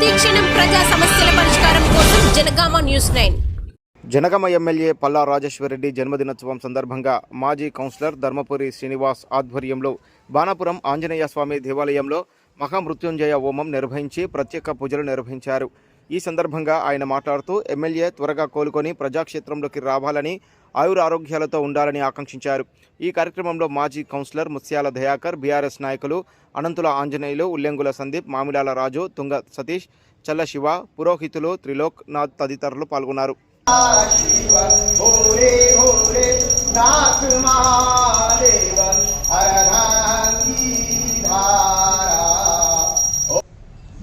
ప్రతిక్షణం ప్రజా సమస్యల పరిష్కారం కోసం Jangaon news nine. Jangaon MLA Palla Rajeshwar Reddy జన్మదినోత్సవం సందర్భంగా మాజీ కౌన్సిలర్ ధర్మపురి శ్రీనివాస్ ఆధ్వర్యంలో బాణాపురం ఆంజనేయ స్వామి దేవాలయంలో మహామృత్యుంజయ హోమం నిర్వహించి ప్రత్యేక పూజలు నిర్వహించారు. ఈ సందర్భంగా ఆయన మాట్లాడుతూ ఎమ్మెల్యే త్వరగా కోలుకొని ప్రజాక్షేత్రంలోకి రావాలని ఆయుర ఆరోగ్యాలతో ఉండాలని ఆకాంక్షించారు. ఈ కార్యక్రమంలో మాజీ కౌన్సిలర్ ముత్యాల దయాకర్ బీఆర్ఎస్ నాయకులు అనంతుల ఆంజనేయులు ఉల్లెంగుల సందీప్ మామిడాల రాజు తుంగ సతీష్ చల్ల శివ పురోహితులు త్రిలోక్నాథ్ తదితరులు పాల్గొన్నారు.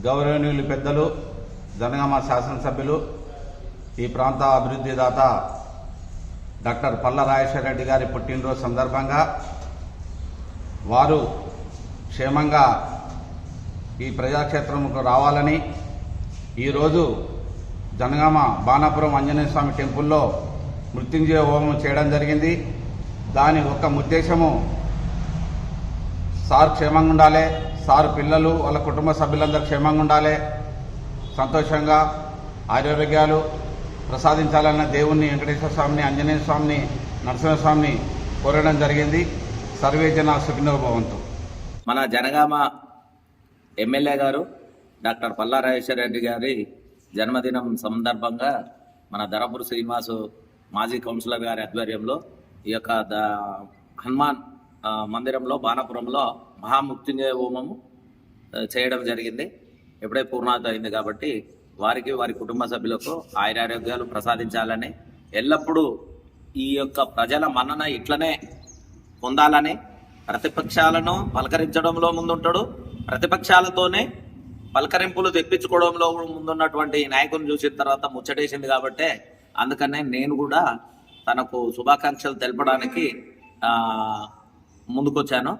గౌరవనీయులు పెద్దలు జనగామ శాసనసభ్యులు ఈ ప్రాంత అభివృద్ధి దాత డాక్టర్ పల్ల రాజేశ్వర రెడ్డి గారి పుట్టినరోజు సందర్భంగా వారు క్షేమంగా ఈ ప్రజాక్షేత్రంకు రావాలని ఈరోజు జనగామ బాణాపురం ఆంజనేయ స్వామి టెంపుల్లో మృత్యుంజయ హోమం చేయడం జరిగింది. దాని ఒక ఉద్దేశము సార్ క్షేమంగా ఉండాలి సార్ పిల్లలు వాళ్ళ కుటుంబ సభ్యులందరూ క్షేమంగా ఉండాలి సంతోషంగా ఆరోగ్యాలు ప్రసాదించాలన్న దేవుణ్ణి వెంకటేశ్వర స్వామిని ఆంజనేయ స్వామిని నరసింహస్వామిని కోరడం జరిగింది. సర్వే జన సుఖినో భవంతు మన జనగామ ఎమ్మెల్యే గారు డాక్టర్ పల్లా రెడ్డి గారి జన్మదినం సందర్భంగా మన ధరపూర్ శ్రీనివాసు మాజీ కౌన్సిలర్ గారి ఆధ్వర్యంలో ఈ యొక్క ద హనుమాన్ మందిరంలో బాణపురంలో మహామృత్యుంజయ హోమము చేయడం జరిగింది. ఎప్పుడై పూర్ణాత అయింది కాబట్టి వారికి వారి కుటుంబ సభ్యులకు ఆయురారోగ్యాలు ప్రసాదించాలని ఎల్లప్పుడూ ఈ యొక్క ప్రజల మన్నన ఇట్లనే పొందాలని ప్రతిపక్షాలను పలకరించడంలో ముందుంటాడు. ప్రతిపక్షాలతోనే పలకరింపులు తెప్పించుకోవడంలో ముందున్నటువంటి నాయకుని చూసిన తర్వాత ముచ్చటేసింది కాబట్టే అందుకనే నేను కూడా తనకు శుభాకాంక్షలు తెలపడానికి ముందుకొచ్చాను.